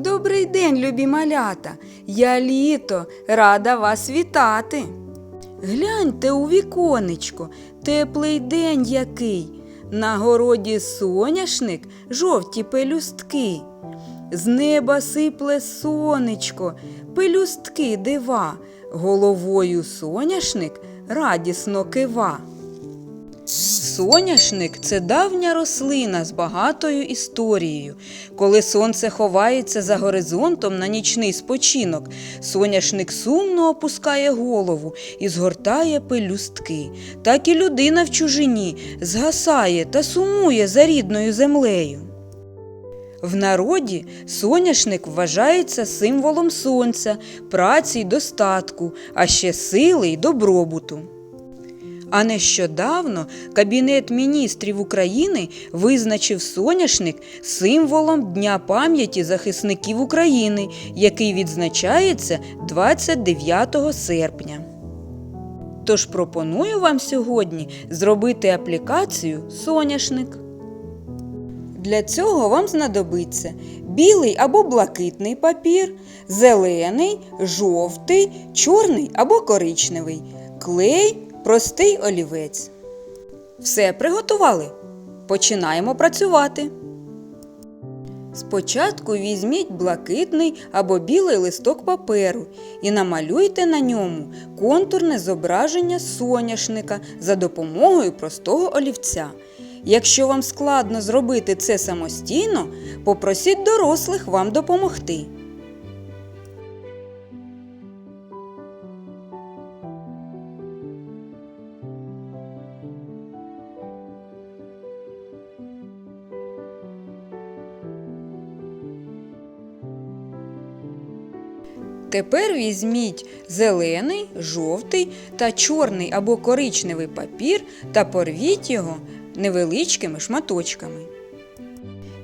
Добрий день, любі малята! Я літо, рада вас вітати. Гляньте у віконечко, теплий день який. На городі соняшник, жовті пелюстки. З неба сипле сонечко, пелюстки дива, головою соняшник радісно кива. Соняшник це давня рослина з багатою історією. Коли сонце ховається за горизонтом на нічний спочинок, соняшник сумно опускає голову і згортає пелюстки. Так і людина в чужині згасає та сумує за рідною землею. В народі соняшник вважається символом сонця, праці й достатку, а ще сили й добробуту. А нещодавно Кабінет міністрів України визначив соняшник символом Дня пам'яті захисників України, який відзначається 29 серпня. Тож пропоную вам сьогодні зробити аплікацію соняшник. Для цього вам знадобиться білий або блакитний папір, зелений, жовтий, чорний або коричневий, клей, простий олівець. Все приготували. Починаємо працювати. Спочатку візьміть блакитний або білий листок паперу і намалюйте на ньому контурне зображення соняшника за допомогою простого олівця. Якщо вам складно зробити це самостійно, попросіть дорослих вам допомогти. Тепер візьміть зелений, жовтий та чорний або коричневий папір та порвіть його невеличкими шматочками.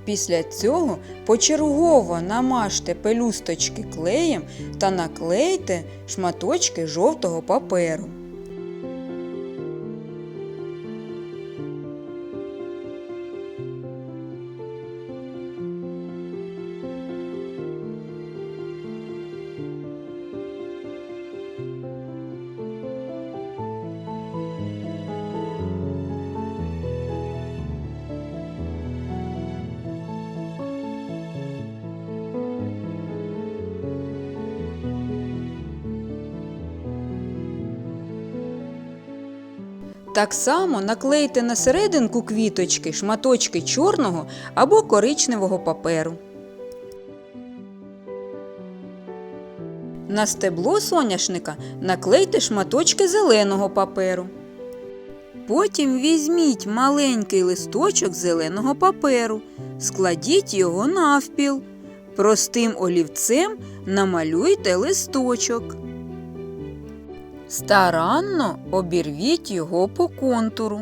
Після цього почергово намажте пелюсточки клеєм та наклейте шматочки жовтого паперу. Так само наклейте на серединку квіточки шматочки чорного або коричневого паперу. На стебло соняшника наклейте шматочки зеленого паперу. Потім візьміть маленький листочок зеленого паперу, складіть його навпіл. Простим олівцем намалюйте листочок. Старанно обірвіть його по контуру.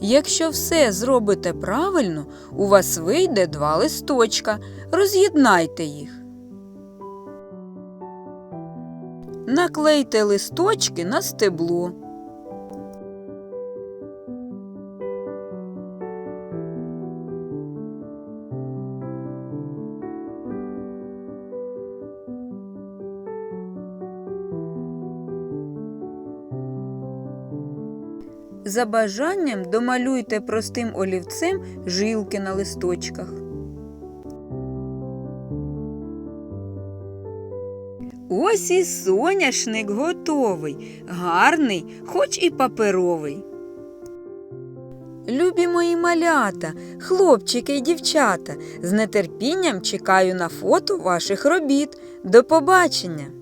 Якщо все зробите правильно, у вас вийде два листочка. Роз'єднайте їх. Наклейте листочки на стебло. За бажанням домалюйте простим олівцем жилки на листочках. Ось і соняшник готовий, гарний, хоч і паперовий. Любі мої малята, хлопчики й дівчата, з нетерпінням чекаю на фото ваших робіт. До побачення!